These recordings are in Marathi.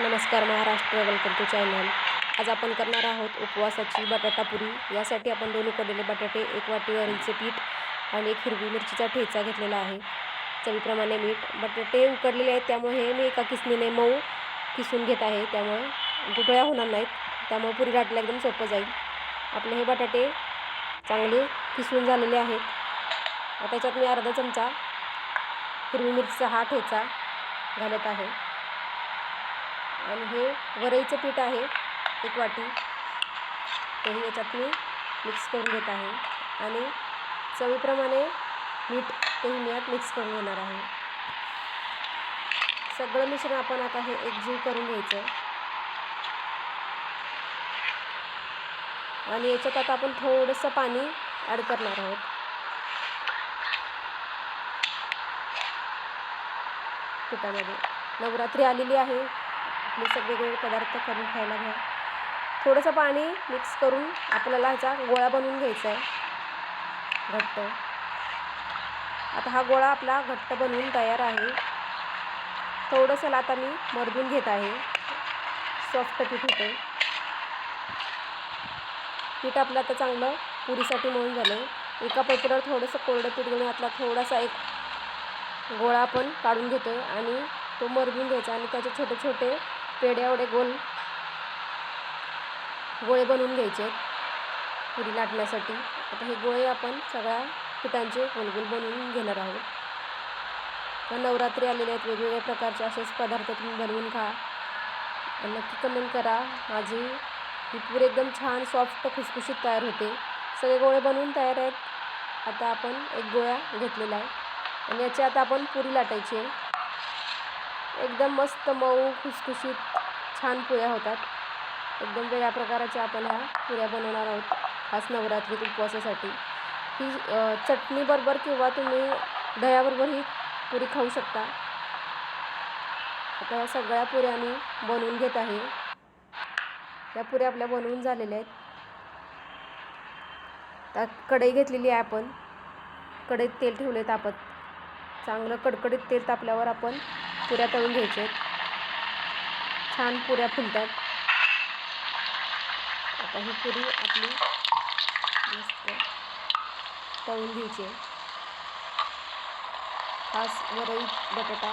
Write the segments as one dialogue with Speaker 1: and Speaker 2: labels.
Speaker 1: नमस्कार महाराष्ट्र वेलकम टू चॅनल आज आपण करणार आहोत उपवासाची बटाटा पुरी. यासाठी आपण दोन उकडलेले बटाटे एक वाटी वरीलचे पीठ आणि एक हिरवी मिरचीचा ठेचा घेतलेला आहे. चवीप्रमाणे मीठ. बटाटे उकडलेले आहेत त्यामुळे हे मी एका किसणीने मऊ किसून घेत आहे. त्यामुळे गुठळ्या होणार नाहीत. त्यामुळे पुरी लाटायला एकदम सोपं जाईल. आपले हे बटाटे चांगले किसून झालेले आहेत. त्याच्यात मी अर्धा चमचा हिरवी मिरचीचा हा ठेचा घालत आहे. आणि हे वरईचं पीठ आहे एक वाटी. तेही याच्यात मी मिक्स करून घेत आहे. आणि चवीप्रमाणे मीठ तेही मी यात मिक्स करून घेणार आहे. सगळं मिश्रण आपण आता हे एकजीव करून घ्यायचं. आणि याच्यात आता आपण थोडंसं पाणी ॲड करणार आहोत. पिठामध्ये. नवरात्री आलेली आहे. आपले सगळेवेगळे पदार्थ करून खायला घ्या. थोडंसं पाणी मिक्स करून आपल्याला ह्याचा गोळा बनवून घ्यायचा आहे घट्ट. आता हा गोळा आपला घट्ट बनवून तयार आहे. थोडंसं आता मी मरदून घेत आहे. सॉफ्ट पीठ होते पीठ आपलं आता चांगलं पुरीसाठी मळून झालं आहे एका पेपरवर थोडंसं कोरडं पीठ घेऊन आपला थोडासा एक गोळा आपण काढून घेतो आहे आणि तो मरवून घ्यायचा आणि त्याचे छोटे छोटे पेढे एवढे गोल गोळे बनवून घ्यायचे आहेत पुरी लाटण्यासाठी. आता हे गोळे आपण सगळ्या पिठांचे गोलगोल बनवून घेणार आहोत. तर नवरात्री आलेले आहेत वेगवेगळ्या प्रकारचे असेच पदार्थ तुम्ही बनवून खा. नक्की कमेंट करा. माझी ही पुरी एकदम छान सॉफ्ट खुसखुशीत तयार होते. सगळे गोळे बनवून तयार आहेत. आता आपण एक गोळा घेतलेला आहे. आणि याची आता आपण पुरी लाटायची आहे. एकदम मस्त मऊ खुसखुशीत छान पुऱ्या होतात. एकदम वेगळ्या प्रकाराच्या आपण ह्या पुऱ्या बनवणार आहोत खास नवरात्रीत उपवासासाठी. ही चटणीबरोबर किंवा तुम्ही दह्याबरोबर ही पुरी खाऊ शकता. आता सगळ्या पुऱ्या मी बनवून घेत आहे. या पुऱ्या आपल्या बनवून झालेल्या आहेत. त्या कढई घेतलेली आहे आपण. कढईत तेल ठेवले तापत. चांगलं कडकडीत तेल तापल्यावर आपण पुऱ्या तळून घ्यायच्या आहेत. छान पुऱ्या फुलतात. आता ही पुरी आपली मस्त तळून घ्यायची आहे. खास वरई बटाटा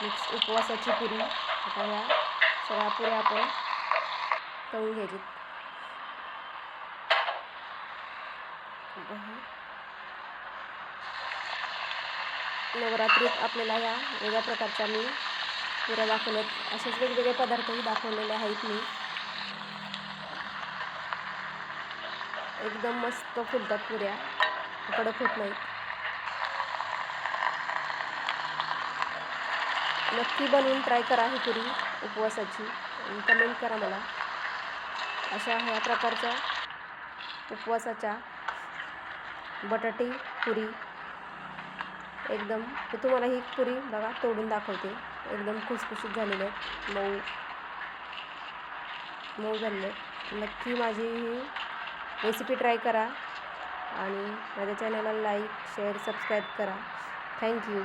Speaker 1: मिक्स उपवासाची पुरी. आता ह्या सगळ्या पुऱ्या आपण तळून घ्यायची नवरात्रीत आपल्याला ह्या वेगळ्या प्रकारच्या मी पुऱ्या दाखवल्यात. असेच वेगवेगळे पदार्थही दाखवलेले आहेत मी. एकदम मस्त फुलतात पुऱ्या. कडक होत नाहीत. नक्की बनवून ट्राय करा ही पुरी उपवासाची. कमेंट करा मला. अशा ह्या प्रकारच्या उपवासाच्या बटाटे पुरी एकदम मी तुम्हाला ही पुरी बघा तोडून दाखवते. एकदम खुसखुशीत झालेले आहे. मऊ. मऊ झालेले आहे. नक्की माझी ही रेसिपी ट्राय करा आणि माझ्या चॅनलला लाईक शेअर सबस्क्राईब करा. Thank you